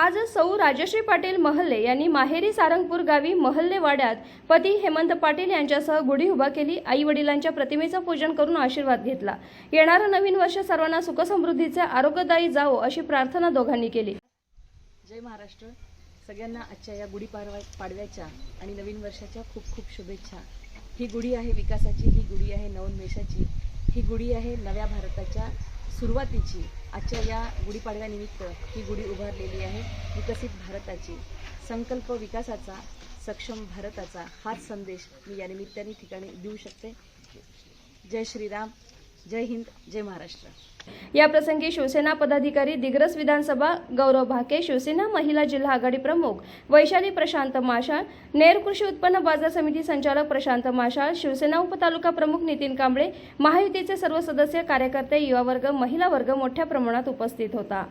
आज सौ राजश्री पाटील महल्ले यांनी माहेरी सारंगपूर गावी महल्ले वाड्यात पती हेमंत पाटील यांच्यासह गुढी उभा केली. आई वडिलांच्या प्रतिमेचं पूजन करून आशीर्वाद घेतला. येणारं नवीन वर्ष सर्वांना सुखसमृद्धीचे आरोग्यदायी जावो अशी प्रार्थना दोघांनी केली. जय महाराष्ट्र. सगळ्यांना आजच्या या गुढीपाडवा पाडव्याच्या आणि नवीन वर्षाच्या खूप खूप शुभेच्छा. ही गुढी आहे विकासाची ही गुढी आहे नवोन्मेषाची ही गुढी आहे नव्या भारताच्या सुरुवातीची आजच्या या गुढीपाडव्यानिमित्त ही गुढी उभारलेली आहे विकसित भारताची. संकल्प विकासाचा सक्षम भारताचा हाच संदेश मी या निमित्ताने ठिकाणी देऊ शकते. जय श्रीराम. जय हिंद जय महाराष्ट्र. या प्रसंगी शिवसेना पदाधिकारी दिग्रस विधानसभा गौरव भाके शिवसेना महिला जिल्हा आघाडी प्रमुख वैशाली प्रशांत माशाळ नेर कृषी उत्पन्न बाजार समिती संचालक प्रशांत माशाळ शिवसेना उपतालुका प्रमुख नितीन कांबळे महायुतीचे सर्व सदस्य कार्यकर्ते युवा वर्ग महिला वर्ग मोठ्या प्रमाणात उपस्थित होता.